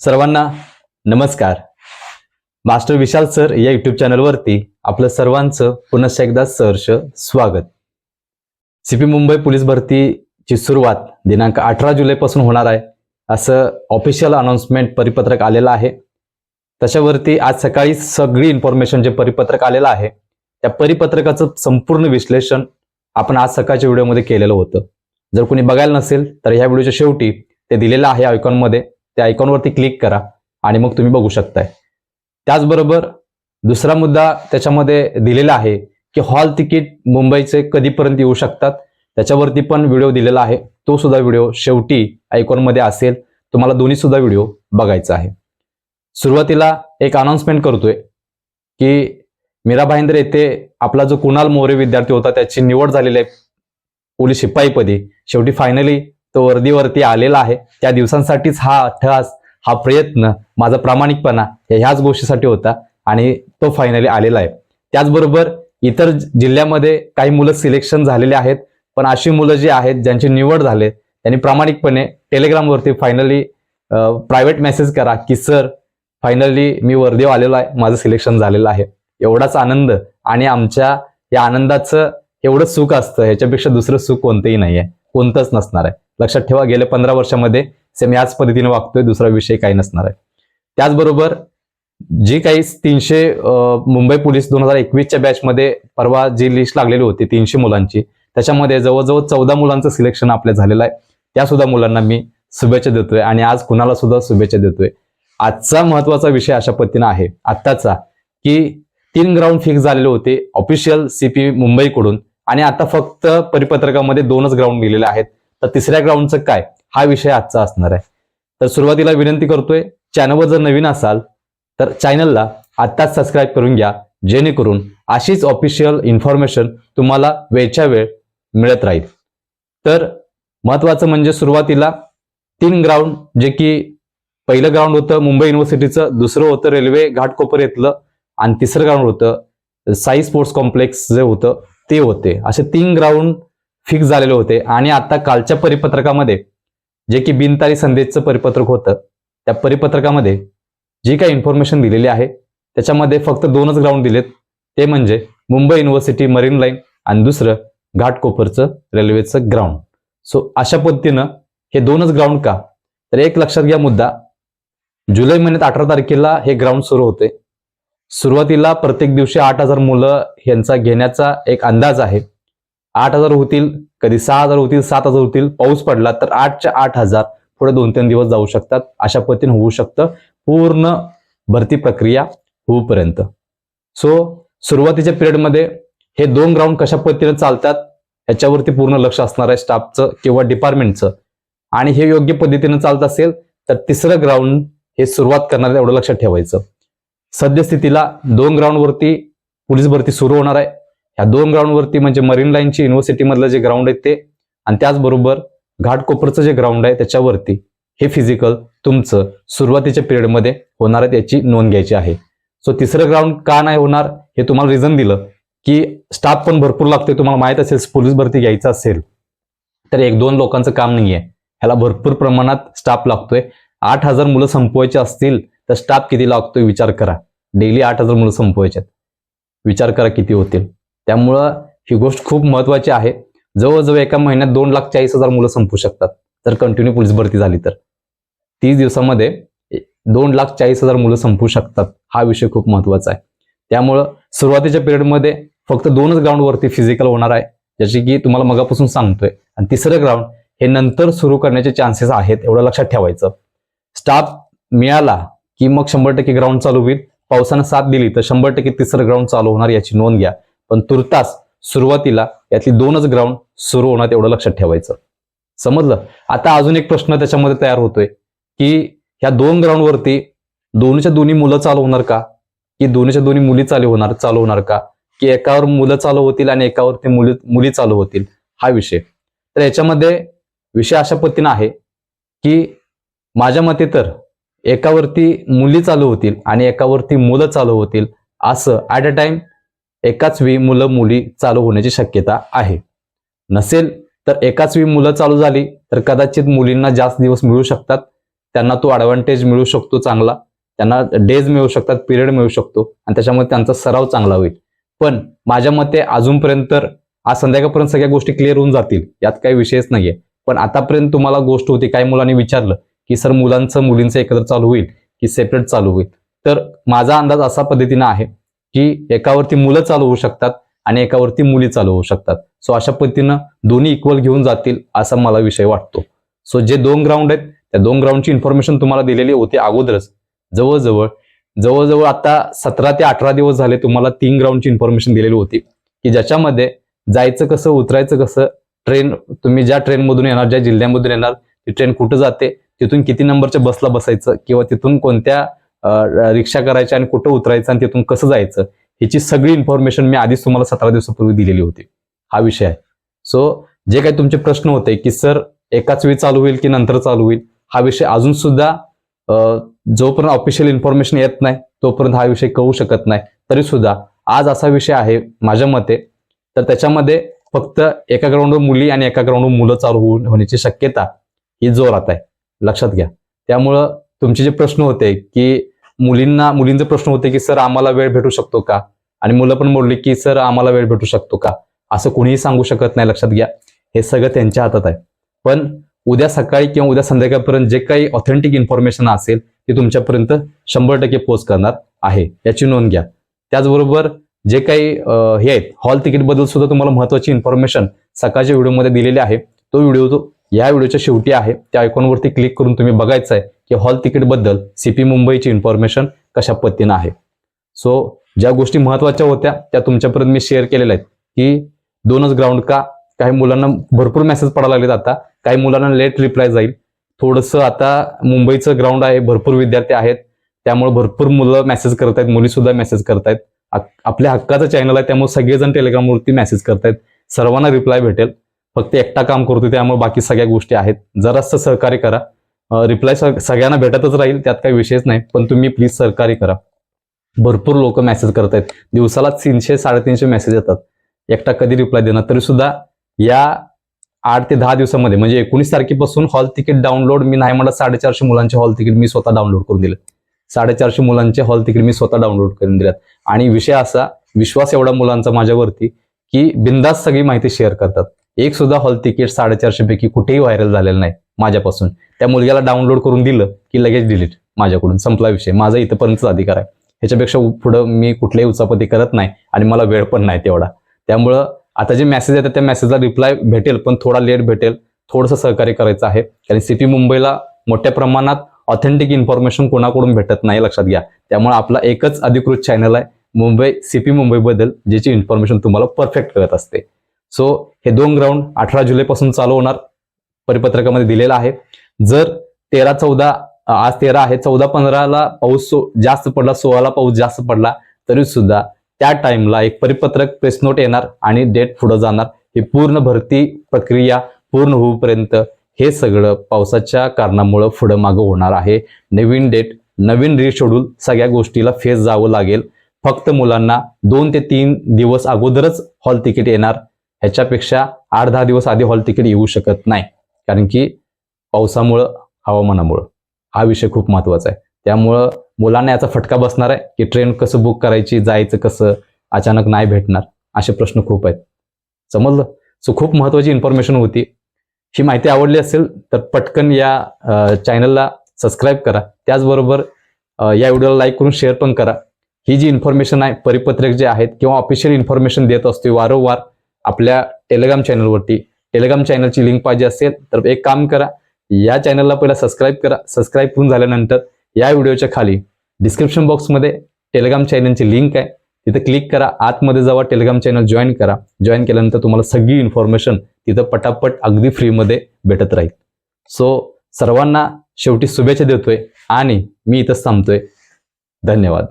सर्वांना नमस्कार. Master Vishal sir या युट्यूब चॅनलवरती आपलं सर्वांचं पुनश्च एकदा सहर्ष स्वागत. सीपी मुंबई पोलीस भरतीची सुरुवात दिनांक अठरा जुलैपासून होणार आहे असं ऑफिशियल अनाउन्समेंट परिपत्रक आलेलं आहे. त्याच्यावरती आज सकाळी सगळी इन्फॉर्मेशन जे परिपत्रक आलेलं आहे त्या परिपत्रकाचं संपूर्ण विश्लेषण आपण आज सकाळच्या व्हिडिओमध्ये केलेलं होतं. जर कोणी बघायला नसेल तर ह्या व्हिडिओच्या शेवटी ते दिलेलं आहे आयकॉनमध्ये त्या आयकॉनवरती क्लिक करा आणि मग तुम्ही बघू शकताय. त्याचबरोबर दुसरा मुद्दा त्याच्यामध्ये दिलेला आहे की हॉल तिकीट मुंबईचे कधीपर्यंत येऊ शकतात? त्याच्यावरती पण व्हिडिओ दिलेला आहे. तो सुद्धा व्हिडिओ शेवटी आयकॉनमध्ये असेल. तुम्हाला दोन्ही सुद्धा व्हिडिओ बघायचा आहे. सुरुवातीला एक अनाउन्समेंट करतोय की मीरा भाईंदर येथे आपला जो कुणाल मोरे विद्यार्थी होता त्याची निवड झालेली आहे. पोलीस शिपाईपदी. शेवटी फायनली तो वर्दीवरती आलेला आहे. त्या दिवसांसाठीच हा अठ्ठास हा प्रयत्न माझा प्रामाणिकपणा ह्याच गोष्टीसाठी होता आणि तो फायनली आलेला आहे. त्याचबरोबर इतर जिल्ह्यामध्ये काही मुलं सिलेक्शन झालेले आहेत पण अशी मुलं जी आहेत ज्यांची निवड झाले त्यांनी प्रामाणिकपणे टेलिग्रामवरती फायनली प्रायव्हेट मेसेज करा की सर फायनली मी वर्देव आलेलो आहे माझं सिलेक्शन झालेलं आहे. एवढाच आनंद आणि आमच्या या आनंदाचं एवढं सुख असतं ह्याच्यापेक्षा दुसरं सुख कोणतंही नाही आहे कोणतंच नसणार आहे. लक्षात ठेवा गेल्या पंधरा वर्षामध्ये सेम याच पद्धतीने वागतोय दुसरा विषय काही नसणार आहे. त्याचबरोबर जी काही तीनशे मुंबई पोलीस दोन हजार एकवीसच्या बॅचमध्ये परवा जी लिस्ट लागलेली होती तीनशे मुलांची त्याच्यामध्ये जवळजवळ चौदा मुलांचं सिलेक्शन आपल्या झालेलं आहे. त्या सुद्धा मुलांना मी शुभेच्छा देतोय आणि आज कुणाला सुद्धा शुभेच्छा देतोय. आजचा महत्त्वाचा विषय अशा पद्धतीनं आहे आत्ताचा की तीन ग्राउंड फिक्स झालेले होते ऑफिशियल सीपी मुंबईकडून आणि आता फक्त परिपत्रकामध्ये दोनच ग्राउंड दिलेले आहेत. तर तिसऱ्या ग्राउंडचं काय? हा विषय आजचा असणार आहे. तर सुरुवातीला विनंती करतोय चॅनलवर जर नवीन असाल तर चॅनलला आत्ताच सबस्क्राईब करून घ्या जेणेकरून अशीच ऑफिशियल इन्फॉर्मेशन तुम्हाला वेळच्या वेळ मिळत राहील. तर महत्वाचं म्हणजे सुरुवातीला तीन ग्राउंड जे की पहिलं ग्राउंड होतं मुंबई युनिव्हर्सिटीचं दुसरं होतं रेल्वे घाटकोपर येथलं आणि तिसरं ग्राउंड होतं साई स्पोर्ट्स कॉम्प्लेक्स जे होतं ते होते. असे तीन ग्राउंड फिक्स झालेले होते. आणि आता कालच्या परिपत्रकामध्ये जे की बिनतारी संदेशचं परिपत्रक होतं त्या परिपत्रकामध्ये जी काही इन्फॉर्मेशन दिलेली आहे त्याच्यामध्ये फक्त दोनच ग्राउंड दिलेत. ते म्हणजे मुंबई युनिव्हर्सिटी मरीन लाईन आणि दुसरं घाटकोपरचं रेल्वेचं ग्राउंड सो अशा पद्धतीनं हे दोनच ग्राउंड का? तर एक लक्षात घ्या मुद्दा. जुलै महिन्यात अठरा तारखेला हे ग्राउंड सुरू होते. सुरुवातीला प्रत्येक दिवशी आठ हजार मुलं यांचा घेण्याचा एक अंदाज आहे. आठ हजार होतील कधी सहा हजार होतील सात हजार होतील पाऊस पडला तर आठच्या आठ हजार पुढे दोन तीन दिवस जाऊ शकतात. अशा पद्धतीने होऊ शकतं. पूर्ण भरती प्रक्रिया होऊपर्यंत. सो सुरुवातीच्या पिरियडमध्ये हे दोन ग्राउंड कशा पद्धतीने चालतात याच्यावरती पूर्ण लक्ष असणार आहे स्टाफचं किंवा डिपार्टमेंटचं आणि हे योग्य पद्धतीने चालत असेल तर तिसरं ग्राउंड हे सुरुवात करणार एवढं लक्षात ठेवायचं. सद्यस्थितीला दोन ग्राउंडवरती पोलीस भरती सुरू होणार आहे. ह्या दोन ग्राउंडवरती म्हणजे मरीन लाईनची युनिव्हर्सिटी मधलं जे ग्राउंड आहे ते आणि त्याचबरोबर घाटकोपरचं जे ग्राउंड आहे त्याच्यावरती हे फिजिकल तुमचं सुरुवातीच्या पिरियडमध्ये होणार आहे त्याची नोंद घ्यायची आहे. सो तिसरं ग्राउंड का नाही होणार हे तुम्हाला रिझन दिलं की स्टाफ पण भरपूर लागतोय तुम्हाला माहीत असेल पोलीस भरती घ्यायचं असेल तर एक दोन लोकांचं काम नाहीये. ह्याला भरपूर प्रमाणात स्टाफ लागतोय. आठ हजार मुलं संपवायची असतील तर स्टाफ किती लागतो विचार करा. डेली आठ हजार मुलं संपवायचे विचार करा किती होतील. त्यामुळं ही गोष्ट खूप महत्वाची आहे. जवळजवळ एका महिन्यात दोन लाख चाळीस हजार मुलं संपू शकतात. जर कंटिन्यू पोलीस भरती झाली तर. तीस दिवसामध्ये दोन लाख चाळीस हजार मुलं संपू शकतात. हा विषय खूप महत्त्वाचा आहे. त्यामुळं सुरुवातीच्या पिरियडमध्ये फक्त दोनच ग्राउंडवरती फिजिकल होणार आहे. ज्याची की तुम्हाला मगापासून सांगतोय. आणि तिसरं ग्राउंड हे नंतर सुरू करण्याचे चान्सेस आहेत एवढं लक्षात ठेवायचं. स्टाफ मिळाला की मग शंभर टक्के ग्राउंड चालू होईल. पावसानं साथ दिली तर शंभर टक्के तिसरं ग्राउंड चालू होणार याची नोंद घ्या. पण तुर्तास सुरुवातीला यातली दोनच ग्राउंड सुरू होणार एवढं लक्षात ठेवायचं. समजलं? आता अजून एक प्रश्न त्याच्यामध्ये तयार होतोय की ह्या दोन ग्राउंडवरती दोन्हीच्या दोन्ही मुलं चालू होणार का? की दोन्हीच्या दोन्ही मुली चालू होणार चालू होणार का? की एकावर मुलं चालू होतील आणि एकावरती मुली मुली चालू होतील? हा विषय. तर याच्यामध्ये विषय अशा पद्धतीनं आहे की माझ्या मते तर एकावरती मुली चालू होतील आणि एकावरती मुलं चालू होतील असं ॲट अ टाइम एकाच वेळी मुलं मुली चालू होण्याची शक्यता आहे. नसेल तर एकाच वेळी मुलं चालू झाली तर कदाचित मुलींना जास्त दिवस मिळू शकतात. त्यांना तो ॲडव्हान्टेज मिळू शकतो चांगला. त्यांना डेज मिळू शकतात पिरियड मिळू शकतो आणि त्याच्यामुळे त्यांचा सराव चांगला होईल. पण माझ्या मते अजूनपर्यंत तर आज संध्याकाळपर्यंत सगळ्या गोष्टी क्लिअर होऊन जातील. यात काही विषयच नाहीये. पण आतापर्यंत तुम्हाला गोष्ट होती काही मुलांनी विचारलं की सर मुलांचं मुलींचं एकत्र चालू होईल की सेपरेट चालू होईल. तर माझा अंदाज असा पद्धतीनं आहे की एकावरती मुलं चालू होऊ शकतात आणि एकावरती मुली चालू होऊ शकतात. सो अशा पद्धतीनं दोन्ही इक्वल घेऊन जातील असा मला विषय वाटतो. सो जे दोन ग्राउंड आहेत त्या दोन ग्राउंडची इन्फॉर्मेशन तुम्हाला दिलेली होती अगोदरच. जवळजवळ जवळजवळ आता सतरा ते अठरा दिवस झाले तुम्हाला तीन ग्राउंडची इन्फॉर्मेशन दिलेली होती. की ज्याच्यामध्ये जायचं कसं उतरायचं कसं ट्रेन तुम्ही ज्या ट्रेनमधून येणार ज्या जिल्ह्यामधून येणार ती ट्रेन कुठं जाते तिथून किती नंबरच्या बसला बसायचं किंवा तिथून कोणत्या रिक्षा करायच्या आणि कुठं उतरायचं आणि तिथून कसं जायचं ह्याची सगळी इन्फॉर्मेशन मी आधीच तुम्हाला सतरा दिवसापूर्वी दिलेली होती. हा विषय आहे. सो जे काही तुमचे प्रश्न होते की सर एकाच वेळी चालू होईल की नंतर चालू होईल? हा विषय अजून सुद्धा जोपर्यंत ऑफिशियल इन्फॉर्मेशन येत नाही तोपर्यंत हा विषय कळू शकत नाही. तरी सुद्धा आज असा विषय आहे माझ्या मते तर त्याच्यामध्ये फक्त एका ग्राउंडवर मुली आणि एका ग्राउंडवर मुलं चालू होऊन होण्याची शक्यता ही जोरात आहे. लक्षात घ्या. त्यामुळं तुमचे जे प्रश्न होते की मुलींना मुलींचे प्रश्न होते की सर आम्हाला वेळ भेटू शकतो का? आणि मुलं पण बोलली की सर आम्हाला वेळ भेटू शकतो का? असं कोणीही सांगू शकत नाही लक्षात घ्या. हे सगळं त्यांच्या हातात आहे. पण उद्या सकाळी किंवा उद्या संध्याकाळपर्यंत जे काही ऑथेंटिक इन्फॉर्मेशन असेल ती तुमच्यापर्यंत शंभर टक्के पोस्ट करणार आहे. याची नोंद घ्या. त्याचबरोबर जे काही हे आहेत हॉल तिकीटबद्दल सुद्धा तुम्हाला महत्वाची इन्फॉर्मेशन सकाळच्या व्हिडिओमध्ये दिलेली आहे. तो व्हिडिओ तो या व्हिडिओच्या शेवटी आहे. त्या आयकॉनवरती क्लिक करून तुम्ही बघायचं आहे की हॉल तिकीटबद्दल सीपी मुंबईची इन्फॉर्मेशन कशा पद्धतीनं आहे. सो ज्या गोष्टी महत्त्वाच्या होत्या त्या तुमच्यापर्यंत मी शेअर केलेल्या आहेत. की दोनच ग्राउंड का काही मुलांना भरपूर मेसेज पडायला लागलेत आता. काही मुलांना लेट रिप्लाय जाईल. थोडंसं आता मुंबईचं ग्राउंड आहे भरपूर विद्यार्थी आहेत. त्यामुळे भरपूर मुलं मेसेज करत आहेत मुली सुद्धा मेसेज करतायत आपल्या हक्काचं चॅनल आहे त्यामुळे सगळेजण टेलिग्रामवरती मेसेज करतायत सर्वांना रिप्लाय भेटेल. फक्त एकटा काम करतो त्यामुळे बाकी सगळ्या गोष्टी आहेत. जरासं सहकार्य करा. रिप्लाय सगळ्यांना भेटतच राहील त्यात काही विषयच नाही. पण तुम्ही प्लीज सहकार्य करा. भरपूर लोक मेसेज करत आहेत दिवसाला तीनशे साडेतीनशे मेसेज येतात. एकटा कधी रिप्लाय देणार? तरी सुद्धा या आठ ते दहा दिवसामध्ये म्हणजे एकोणीस तारखेपासून हॉल तिकीट डाउनलोड मी नाही म्हणत साडेचारशे मुलांचे हॉल तिकीट मी स्वतः डाउनलोड करून दिले. साडेचारशे मुलांचे हॉल तिकीट मी स्वतः डाउनलोड करून दिल्यात. आणि विषय असा विश्वास एवढा मुलांचा माझ्यावरती की बिंदास सगळी माहिती शेअर करतात. एक सुद्धा हॉल तिकीट साडेचारशे पैकी कुठेही व्हायरल झालेलं नाही माझ्यापासून. त्या मुलग्याला डाउनलोड करून दिलं की लगेच डिलीट माझ्याकडून. संपला विषय. माझा इथपर्यंतचा अधिकार आहे. ह्याच्यापेक्षा पुढं मी कुठल्याही उचापती करत नाही आणि मला वेळ पण नाही तेवढा. त्यामुळं आता जे मेसेज येतात त्या मेसेजला रिप्लाय भेटेल पण थोडा लेट भेटेल. थोडंसं सहकार्य करायचं आहे. कारण सिटी मुंबईला मोठ्या प्रमाणात ऑथेंटिक इन्फॉर्मेशन कोणाकडून भेटत नाही लक्षात घ्या. त्यामुळे आपला एकच अधिकृत चॅनल आहे मुंबई सीपी मुंबईबद्दल ज्याची इन्फॉर्मेशन तुम्हाला परफेक्ट कळत असते. सो हे दोन ग्राउंड अठरा जुलैपासून चालू होणार परिपत्रकामध्ये दिलेलं आहे. जर तेरा चौदा आज तेरा आहे चौदा पंधराला पाऊस सो- जास्त पडला सोळाला पाऊस जास्त पडला तरी सुद्धा त्या टाइमला एक परिपत्रक प्रेस नोट येणार आणि डेट पुढे जाणार. ही पूर्ण भरती प्रक्रिया पूर्ण होईपर्यंत हे सगळं पावसाच्या कारणामुळं पुढं मागं होणार आहे. नवीन डेट नवीन रिशेड्यूल सगळ्या गोष्टीला फेस जावं लागेल. फक्त मुलांना दोन ते तीन दिवस अगोदरच हॉल तिकीट येणार. ह्याच्यापेक्षा आठ दहा दिवस आधी हॉल तिकीट येऊ शकत नाही. कारण की पावसामुळं हवामानामुळं. हा विषय खूप महत्त्वाचा आहे. त्यामुळं मुलांना याचा फटका बसणार आहे की ट्रेन कसं बुक करायची जायचं कसं अचानक नाही भेटणार असे प्रश्न खूप आहेत. समजलं? सो खूप महत्वाची इन्फॉर्मेशन होती. ही माहिती आवडली असेल तर पटकन या चॅनलला सबस्क्राईब करा. त्याचबरोबर या व्हिडिओला लाईक करून शेअर पण करा. ही जी इन्फॉर्मेशन आहे परिपत्रक जे आहेत किंवा ऑफिशियल इन्फॉर्मेशन देत असतो वारंवार आपल्या टेलिग्राम चॅनलवरती टेलिग्राम चॅनलची लिंक पाहिजे असेल तर एक काम करा. या चॅनलला पहिला सबस्क्राईब करा. सबस्क्राईब करून झाल्यानंतर या व्हिडिओच्या खाली डिस्क्रिप्शन बॉक्समध्ये टेलिग्राम चॅनलची लिंक आहे. तिथे क्लिक करा. आतमध्ये जावा टेलिग्राम चॅनल जॉईन करा. जॉईन केल्यानंतर तुम्हाला सगळी इन्फॉर्मेशन तिथं पटापट अगदी फ्रीमध्ये भेटत राहील. सो सर्वांना शेवटी शुभेच्छा देतोय आणि मी इथंच थांबतोय. धन्यवाद.